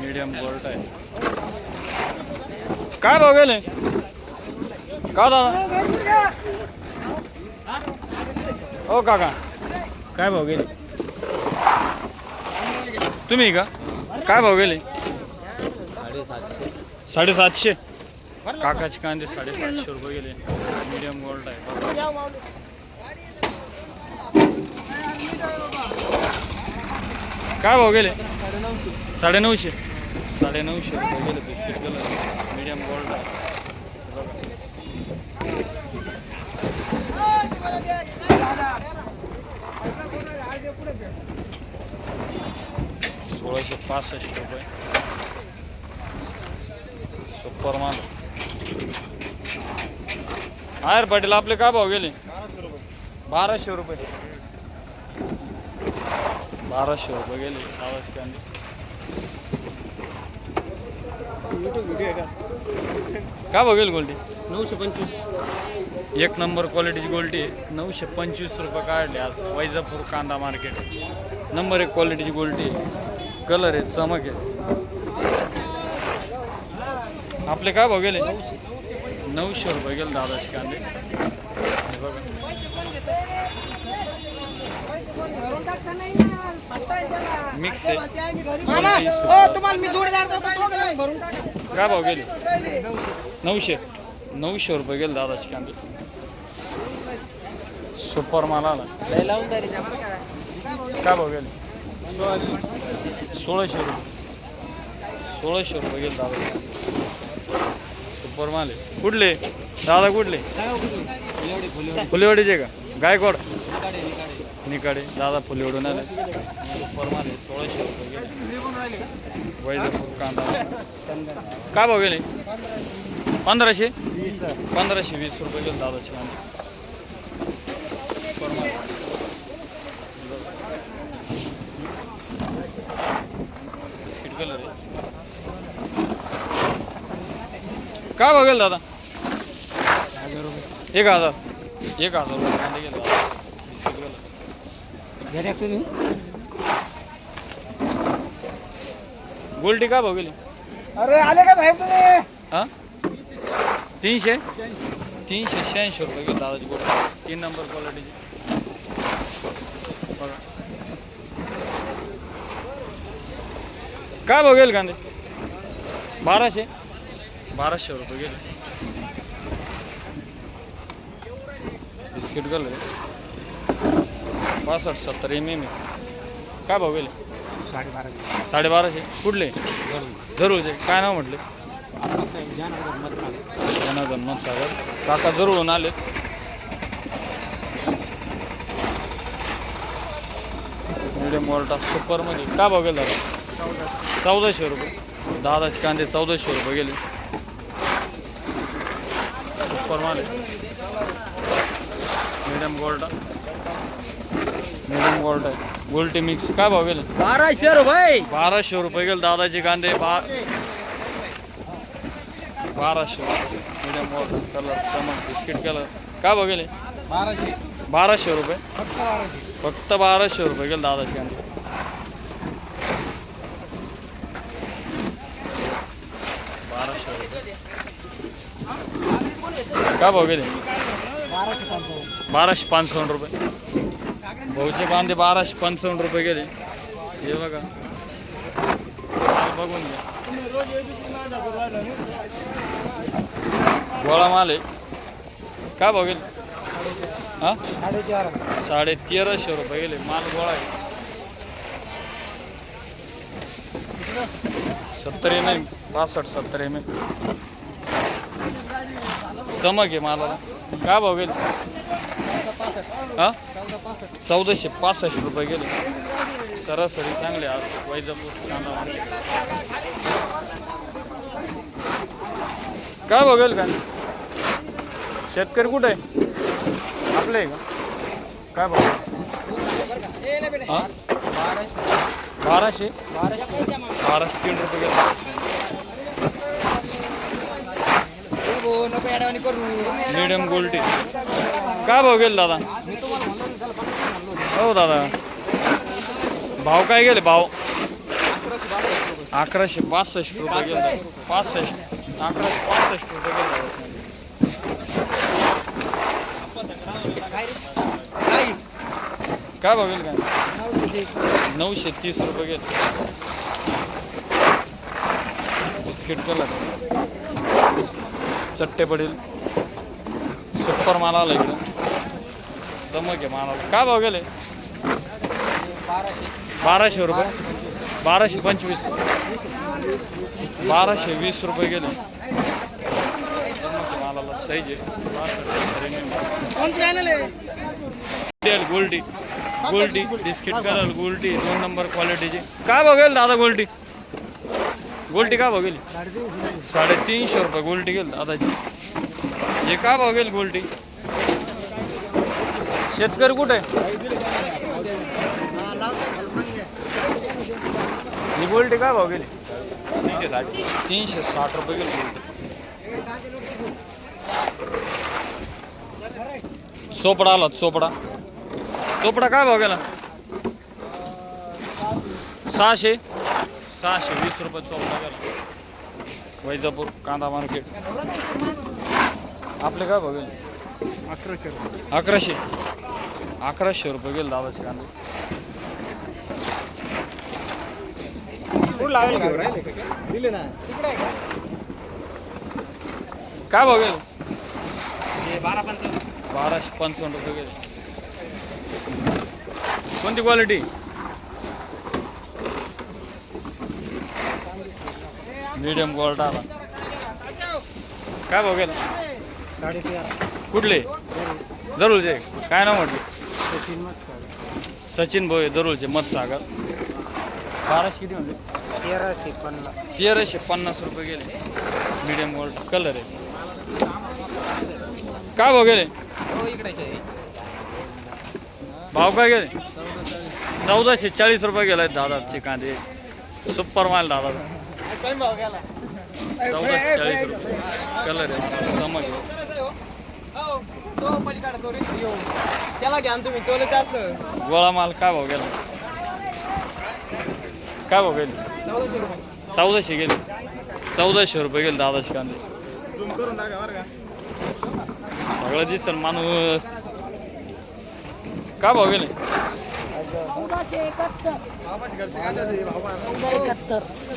Medium gold आहे. काय भाव गेले? का दादा? हो काका. काय भाव गेले? तुम्ही का? काय भाव गेले? साडेसातशे. काकाचे कांदे साडेसातशे रुपये गेले. मीडियम गोल्ड आहे. काय भाव गेले? साडेनऊशे. साडेनऊशे रुपये गेले बिस्किट कलर मीडियम गोल्ड आहे. सोळाशे पासष्ट रुपये. सुपर माल आयर पाटील आपले काय भाव गेले? बाराशे रुपये. बाराशे रुपये गेले आवाज कांदे काय भाव गेले गोल्डी? नऊशे पंचवीस. एक नंबर क्वालिटीची गोल्टी आहे. नऊशे पंचवीस रुपये काढले आज. वैजापूर कांदा मार्केट. नंबर एक क्वालिटीची गोल्टी आहे. कलर आहे चमक आहे आपले काय गेले? नऊशे रुपये गेले दादाचे कांदे. बघा. मिक्स आहे quality तुम्हाला मी जोडीदार देतो भरून टाका. काय भाव गेले? नऊशे. नऊशे. रुपये गेले दादाचे कांदे. सुपर माल आला. काय भाव गेले? सोळाशे रुपये. सोळाशे रुपये गेले दादा सुपर माल आहे. कुठले? दादा कुठले? फुलेवाडीचे का? गायकवाड. निकडे दादा फुलेवडून आले. सुपर सोळाशे रुपये गेले. वैजापूर कांदा. काय भाव गेले? पंधराशे? पंधराशे वीस रुपये गेले दादाचे कांदे. सुपर काय बघेल दादा? एक हजार. एक हजार रुपये कांदे गेले. दादा बिस्किट गेलं. घ्या तुम्ही गोल्टी काय बघेल अरे आले का साहेब तुम्ही? हा? तीनशे? तीनशे शहाऐंशी रुपये गेले दादाची गोल्टी तीन नंबर क्वालिटीची बघा. काय बघेल कांदे? बाराशे? बाराशे रुपये गेले. बिस्किट आहे. पासष्ट सत्तर एम एम काय भाव गेले? साडेबारा साडेबाराशे. कुठले? जरूरचे. काय नाव म्हटले? जनार्दन मनसागर. काका जरूर आले. मिडियम वॉल्टा सुपरमध्ये काय भाव गेला? दादा चौदाशे रुपये. दादाचे कांदे चौदाशे रुपये गेले. सुपर माल मिडियम गोल्डा मिडियम गोल्ड आहे. गोल्टी मिक्स काय भाव गेले? बाराशे रुपये. बाराशे रुपये गेले दादाचे कांदे. बा बाराशे रुपये. मिडियम वॉटर कलर चमक बिस्किट कलर काय भाव गेले? बाराशे. बाराशे रुपये. फक्त बाराशे. रुपये गेले दादाचे कांदे. बाराशे रुपये. काय भाव गेले? बाराशे पंचावन्न रुपये. भाऊचे बांधे बाराशे पंचावन्न रुपये गेले. हे बघा. बघून घ्या. गोळा माल आहे. काय भाऊ गेले? हा? साडे तेराशे रुपये गेले. माल गोळा आहे. सत्तर एम एम पासष्ट सत्तर एम एम चमक आहे मालाला. काय भाव गेले? हां? चौदाशे पासष्ट रुपये गेले. सरासरी चांगले आज वैजापूर कांदा market. काय बघेल का शेतकरी कुठे आहे? आपले आहे का? काय बघ बाराशे. बाराशे? बाराशे तीन रुपये गेले. मीडियम गोल्टी काय भाव गेले दादा? हो दादा. भाव काय गेले? भाव? अकराशे पासष्ट रुपये गेले पासष्ट. अकराशे पासष्ट रुपये गेले काय बघेल काय? नऊशे तीस नऊशे तीस रुपये गेले. Biscuit colour. चट्टे पडेल. सुपर माल आला इकडं. चमक आहे मालाला काय भाव गेले? बाराशे रुपये. बाराशे पंचवीस. बाराशे वीस रुपये गेले. मालाला साईज आहे. कोण चॅनल आहे? Goldie Goldie. Goldie biscuit colour Goldie. दोन नंबर क्वालिटीची काय बघेल दादा गोल्डी? गोल्टी का भाव गेली? साडेतीनशे रुपये गोल्टी गेल दादाची हे का भाव गेली गोल्टी? शेतकरी कुठे? ही गोल्टी काय भाव गेली? तीनशे साठ तीनशे साठ रुपये गेली गोल्डी चोपडा आला चोपडा. चोपडा काय भाव गेला? सहाशे. सहाशे वीस रुपये चोपडा गेला. वैजापूर कांदा मार्केट. आपले काय गेले? अकराशे अकराशे. अकराशे रुपये गेले दादाचे कांदे? दिले ना. काय गेले? बारा पंचावन्न. बाराशे पंचावन्न रुपये गेले. कोणती क्वालिटी मीडियम क्वालिटी आला. काय भाव गेला? कुठले? जरूरचे. काय नाव म्हटले? सचिन मत सचिन भोये दरुलचे मतसागर बाराशे किती म्हणजे तेराशे पन्नास. तेराशे पन्नास रुपये गेले. मीडियम क्वालिटी कलर आहे. काय भाव गेले? हो भाव काय गेले? चौदाशे चाळीस रुपये गेलाय दादाचे कांदे. सुपर माल दादा. चौदाशे चाळीस रुपये कलर आहे. त्याला घ्या तुम्ही तोले जास्त गोळा माल काय भाव गेला काय भाव गेले चौदाशे रुपये चौदाशे गेले चौदाशे रुपये गेले दादाचे कांदे सगळं दिसल माणूस काय भाव गेले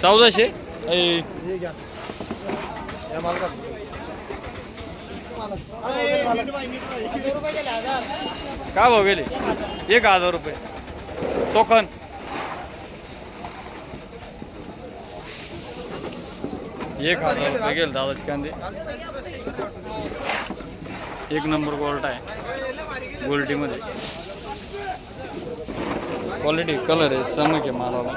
चौदाशे? काय भाव गेले? एक हज़ार रुपये. टोकन एक हज़ार रुपये गेले दादाचे कांदे. एक नंबर गोल्ड आहे. गोल्डीमध्ये. क्वालिटी कलर आहे, चमक आहे मालाला.